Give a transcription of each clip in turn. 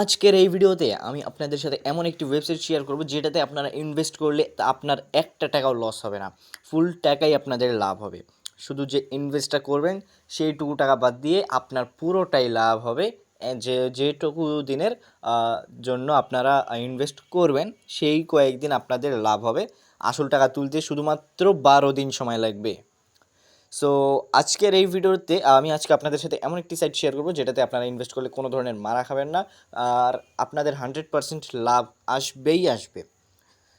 আজকের এই ভিডিওতে আমি আপনাদের সাথে এমন একটি ওয়েবসাইট শেয়ার করব যেটাতে আপনারা ইনভেস্ট করলে আপনার একটা টাকাও লস হবে না। ফুল টাকাই আপনাদের লাভ হবে। শুধু যে ইনভেস্টটা করবেন, সেইটুকু টাকা বাদ দিয়ে আপনার পুরোটাই লাভ হবে। যে, যেটুকু দিনের জন্য আপনারা ইনভেস্ট করবেন, সেই কয়েকদিন আপনাদের লাভ হবে। আসল টাকা তুলতে শুধুমাত্র বারো দিন সময় লাগবে। সো আজকের এই ভিডিওতে আমি আজকে আপনাদের সাথে এমন একটি সাইট শেয়ার করব, যেটাতে আপনারা ইনভেস্ট করলে কোনো ধরনের মারা খাবেন না, আর আপনাদের হান্ড্রেড পারসেন্ট লাভ আসবেই আসবে।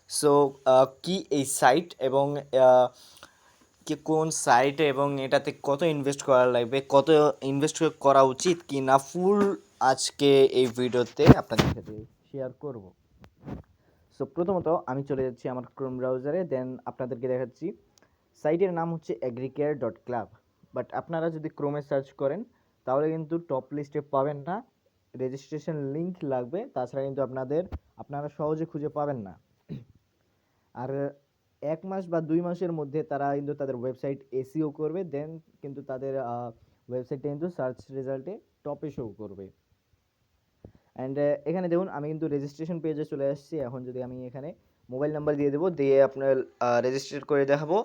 সো কি এই সাইট এবং কি কোন সাইট এবং এটাতে কত ইনভেস্ট করা লাগবে, কত ইনভেস্ট করা উচিত কি না ফুল আজকে এই ভিডিওতে আপনাদের সাথে শেয়ার করব। সো প্রথমত আমি চলে যাচ্ছি আমার ক্রোম ব্রাউজারে দেন আপনাদেরকে দেখাচ্ছি সাইটের নাম হচ্ছে অ্যাগ্রিকেয়ার ডট ক্লাব বাট আপনারা যদি ক্রোমে সার্চ করেন, তাহলে কিন্তু টপ লিস্টে পাবেন না। রেজিস্ট্রেশন লিংক লাগবে, তাছাড়া কিন্তু আপনাদের, আপনারা সহজে খুঁজে পাবেন না। আর এক মাস বা দুই মাসের মধ্যে তারা কিন্তু তাদের ওয়েবসাইট এসিও করবে দেন কিন্তু তাদের ওয়েবসাইটটা কিন্তু সার্চ রেজাল্টে টপে শো করবে। অ্যান্ড এখানে দেখুন, আমি কিন্তু রেজিস্ট্রেশন পেজে চলে আসছি। এখন যদি আমি এখানে মোবাইল নাম্বার দিয়ে দেবো, দিয়ে আপনার রেজিস্ট্রেট করে দেখাবো।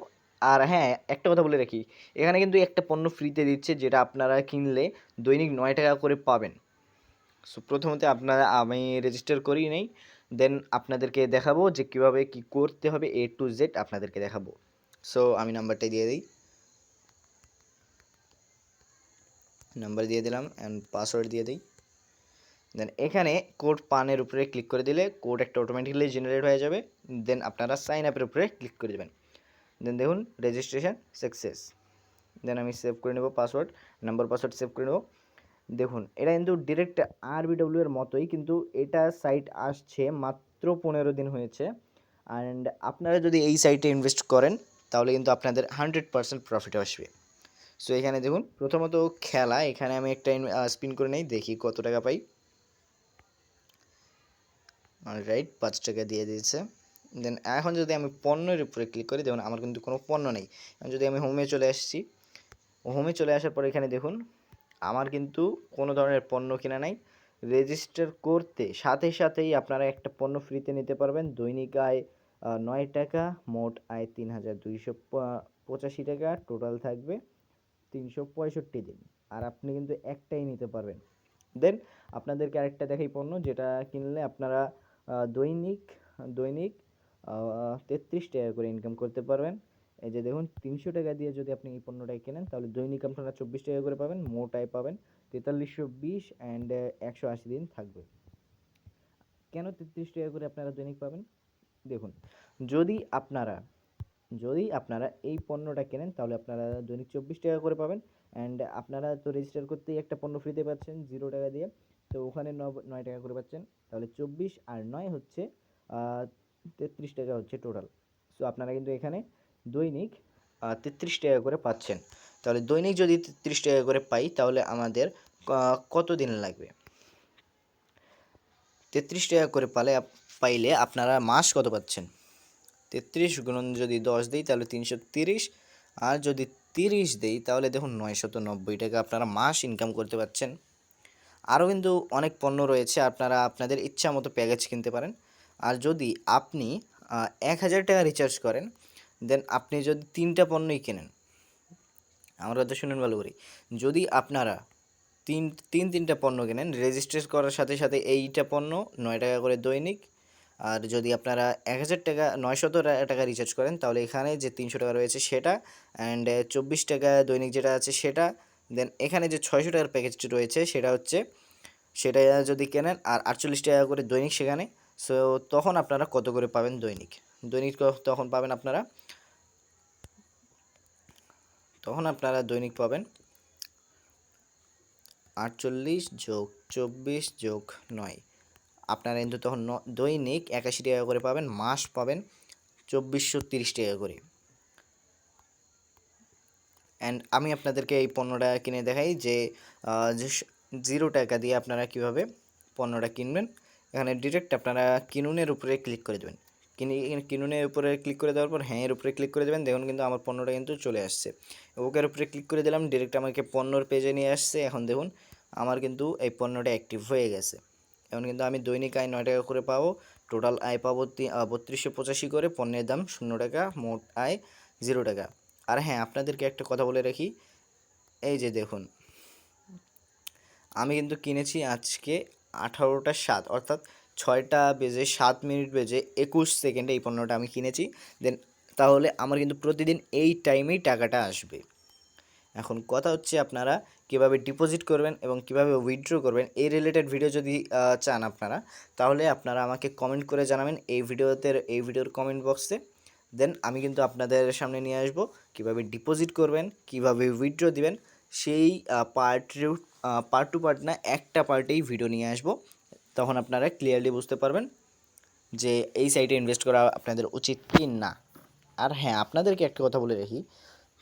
আর হ্যাঁ একটা কথা বলে রাখি, এখানে কিন্তু একটা পণ্য ফ্রিতে দিচ্ছে যেটা আপনারা কিনলে দৈনিক নয় টাকা করে পাবেন। সো প্রথমত আপনারা, আমি রেজিস্টার করি নেই দেন আপনাদেরকে দেখাবো যে কীভাবে কি করতে হবে এ টু জেড আপনাদেরকে দেখাবো। সো আমি নাম্বারটা দিয়ে দিই। নাম্বার দিয়ে দিলাম অ্যান্ড পাসওয়ার্ড দিয়ে দিই। দেন এখানে কোড পানের উপরে ক্লিক করে দিলে কোড একটা অটোমেটিক্যালি জেনারেট হয়ে যাবে দেন আপনারা সাইন আপের উপরে ক্লিক করে দেবেন। দেন দেখুন রেজিস্ট্রেশন সাকসেস দেন আমি সেভ করে নেব পাসওয়ার্ড নাম্বার পাসওয়ার্ড সেভ করে নেব। দেখুন, এটা কিন্তু ডিরেক্ট আরবিডব্লিউ এর মতোই, কিন্তু এটা সাইট আসছে মাত্র পনেরো দিন হয়েছে। অ্যান্ড আপনারা যদি এই সাইটে ইনভেস্ট করেন, তাহলে কিন্তু আপনাদের হান্ড্রেড পার্সেন্ট প্রফিট আসবে। সো এখানে দেখুন, প্রথমত খেলা, এখানে আমি একটা স্পিন করে নেই, দেখি কত টাকা পাই। রাইট পাঁচ টাকা দিয়ে দিয়েছে। দেন এখন যদি আমি পণ্যের উপরে ক্লিক করি, দেখুন আমার কিন্তু কোনো পণ্য নেই। যদি আমি হোমে চলে আসছি হোমে চলে আসার পর এখানে দেখুন, আমার কিন্তু কোনো ধরনের পণ্য কেনা নাই। রেজিস্টার করতে সাথে সাথেই আপনারা একটা পণ্য ফ্রিতে নিতে পারবেন। দৈনিক আয় নয় টাকা, মোট আয় তিন হাজার দুইশো পঁচাশি টাকা টোটাল থাকবে তিনশো পঁয়ষট্টি দিন। আর আপনি কিন্তু একটাই নিতে পারবেন। দেন আপনাদেরকে আরেকটা দেখাই পণ্য, যেটা কিনলে আপনারা দৈনিক দৈনিক তেত্রিশ টাকা করে ইনকাম করতে পারবেন। এই যে দেখুন, তিনশো টাকা দিয়ে যদি আপনি এই পণ্যটাই কেনেন, তাহলে দৈনিক আপনারা চব্বিশ টাকা করে পাবেন মোট আয় পাবেন। তেতাল্লিশশো বিশ অ্যান্ড একশো আশি দিন থাকবে। কেন তেত্রিশ টাকা করে আপনারা দৈনিক পাবেন? দেখুন, যদি আপনারা যদি আপনারা এই পণ্যটা কেনেন, তাহলে আপনারা দৈনিক চব্বিশ টাকা করে পাবেন। অ্যান্ড আপনারা তো রেজিস্টার করতেই একটা পণ্য ফ্রিতে পাচ্ছেন জিরো টাকা দিয়ে। তো ওখানে নয় টাকা করে পাচ্ছেন। তাহলে চব্বিশ আর নয় হচ্ছে তেত্রিশ টাকা হচ্ছে টোটাল সো আপনারা কিন্তু এখানে দৈনিক তেত্রিশ টাকা করে পাচ্ছেন। তাহলে দৈনিক যদি তেত্রিশ টাকা করে পাই, তাহলে আমাদের কত দিন লাগবে? তেত্রিশ টাকা করে পালে পাইলে আপনারা মাস কত পাচ্ছেন? তেত্রিশ গুণন যদি দশ দিই, তাহলে তিনশো তিরিশ। আর যদি তিরিশ দিই, তাহলে দেখুন নয়শত নব্বই টাকা আপনারা মাস ইনকাম করতে পারছেন আরও কিন্তু অনেক পণ্য রয়েছে, আপনারা আপনাদের ইচ্ছা মতো প্যাকেজ কিনতে পারেন। আর যদি আপনি এক হাজার টাকা রিচার্জ করেন দেন আপনি যদি তিনটা পণ্যই কেনেন, আমার কথা শুনুন ভালো করি, যদি আপনারা তিন তিন, তিনটা পণ্য কেনেন রেজিস্ট্রেট করার সাথে সাথে এইটা পণ্য নয় টাকা করে দৈনিক, আর যদি আপনারা এক হাজার টাকা, নয়শত টাকা রিচার্জ করেন, তাহলে এখানে যে তিনশো টাকা রয়েছে সেটা অ্যান্ড চব্বিশ টাকা দৈনিক যেটা আছে সেটা দেন এখানে যে ছয়শো টাকার প্যাকেজটি রয়েছে সেটা হচ্ছে, সেটা যদি কেনেন, আর আটচল্লিশ টাকা করে দৈনিক সেখানে সো তখন আপনারা কত করে পাবেন দৈনিক? দৈনিক তখন পাবেন আপনারা? তখন আপনারা দৈনিক পাবেন আটচল্লিশ যোগ চব্বিশ যোগ নয়। আপনারা কিন্তু তখন দৈনিক একাশি টাকা করে পাবেন, মাস পাবেন চব্বিশশো তিরিশ টাকা করে। অ্যান্ড আমি আপনাদেরকে এই পণ্যটা কিনে দেখাই যে জিরো টাকা দিয়ে আপনারা কীভাবে পণ্যটা কিনবেন। এখানে ডিরেক্ট আপনারা কিনুনের উপরে ক্লিক করে দেবেন। কিনুনের উপরে ক্লিক করে দেওয়ার পর হ্যাঁ এর উপরে ক্লিক করে দেবেন। দেখুন কিন্তু আমার পণ্যটা কিন্তু চলে আসছে। ওকের উপরে ক্লিক করে দিলাম ডিরেক্ট আমাকে পণ্যর পেজে নিয়ে আসছে। এখন দেখুন, আমার কিন্তু এই পণ্যটা অ্যাক্টিভ হয়ে গেছে। এখন কিন্তু আমি দৈনিক আয় নয় টাকা করে পাবো। টোটাল আয় পাবো বত্রিশশো পঁচাশি করে। পণ্যের দাম শূন্য টাকা, মোট আয় জিরো টাকা। আর হ্যাঁ আপনাদেরকে একটা কথা বলে রাখি। এই যে দেখুন, আমি কিন্তু কিনেছি আজকে আঠারোটা সাত, অর্থাৎ ছয়টা বেজে সাত মিনিট বেজে একুশ সেকেন্ডে এই পণ্যটা আমি কিনেছি। দেন তাহলে আমার কিন্তু প্রতিদিন এই টাইমেই টাকাটা আসবে। এখন কথা হচ্ছে আপনারা কীভাবে ডিপোজিট করবেন এবং কীভাবে উইথড্র করবেন, এই রিলেটেড ভিডিও যদি চান আপনারা, তাহলে আপনারা আমাকে কমেন্ট করে জানাবেন এই ভিডিওতে এই ভিডিওর কমেন্ট বক্সে দেন আমি কিন্তু আপনাদের সামনে নিয়ে আসব কীভাবে ডিপোজিট করবেন, কীভাবে উইথড্র দিবেন, সেই পার্ট পার্ট টু পার্ট না, একটা পার্টেই ভিডিও নিয়ে আসব। তখন আপনারা ক্লিয়ারলি বুঝতে পারবেন যে এই সাইটে ইনভেস্ট করা আপনাদের উচিত কি না। আর হ্যাঁ আপনাদেরকে একটা কথা বলে রাখি,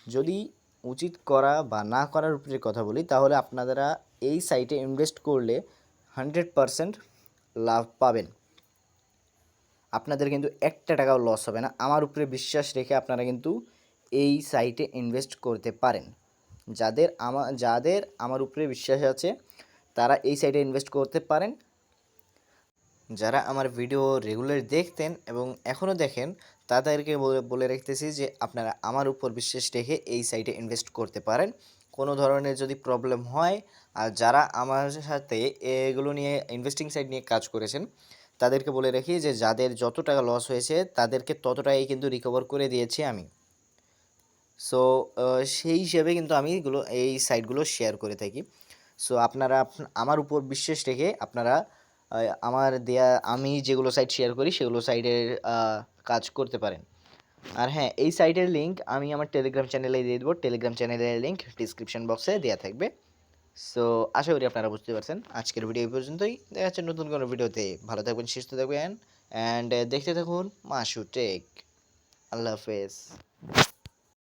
যদি উচিত করা বা না করার উপরে কথা বলি, তাহলে আপনারা এই সাইটে ইনভেস্ট করলে হান্ড্রেড পারসেন্ট লাভ পাবেন। আপনাদের কিন্তু একটা টাকাও লস হবে না। আমার উপরে বিশ্বাস রেখে আপনারা কিন্তু এই সাইটে ইনভেস্ট করতে পারেন। যাদের আমার যাদের আমার উপরে বিশ্বাস আছে, তারা এই সাইটে ইনভেস্ট করতে পারেন। যারা আমার ভিডিও রেগুলার দেখতেন এবং এখনও দেখেন, তাদেরকে বলে রাখতেছি যে আপনারা আমার উপর বিশ্বাস রেখে এই সাইটে ইনভেস্ট করতে পারেন। কোনো ধরনের যদি প্রবলেম হয়, আর যারা আমার সাথে এগুলো নিয়ে ইনভেস্টিং সাইট নিয়ে কাজ করেছেন, তাদেরকে বলে রাখি যে যাদের যত টাকা লস হয়েছে, তাদেরকে তত টাকাই কিন্তু রিকভার করে দিয়েছি আমি। সো সেই হিসেবে কিন্তু আমি এগুলো, এই সাইটগুলো শেয়ার করে থাকি। সো আপনারা আপ- আমার উপর বিশ্বাস রেখে আপনারা আমার দেয়া, আমি যেগুলো সাইট শেয়ার করি সেগুলো সাইটের কাজ করতে পারেন। আর হ্যাঁ এই সাইটের লিঙ্ক আমি আমার টেলিগ্রাম চ্যানেলে দিয়ে দেবো। টেলিগ্রাম চ্যানেলের লিঙ্ক ডিসক্রিপশন বক্সে দেওয়া থাকবে। সো আশা করি আপনারা বুঝতে পারছেন। আজকের ভিডিও এই পর্যন্তই। দেখা যাচ্ছে নতুন কোনো ভিডিওতে ভালো থাকবেন, সুস্থ থাকবেন। অ্যান্ড দেখতে থাকুন মাসু টেক আল্লাহ হাফেজ।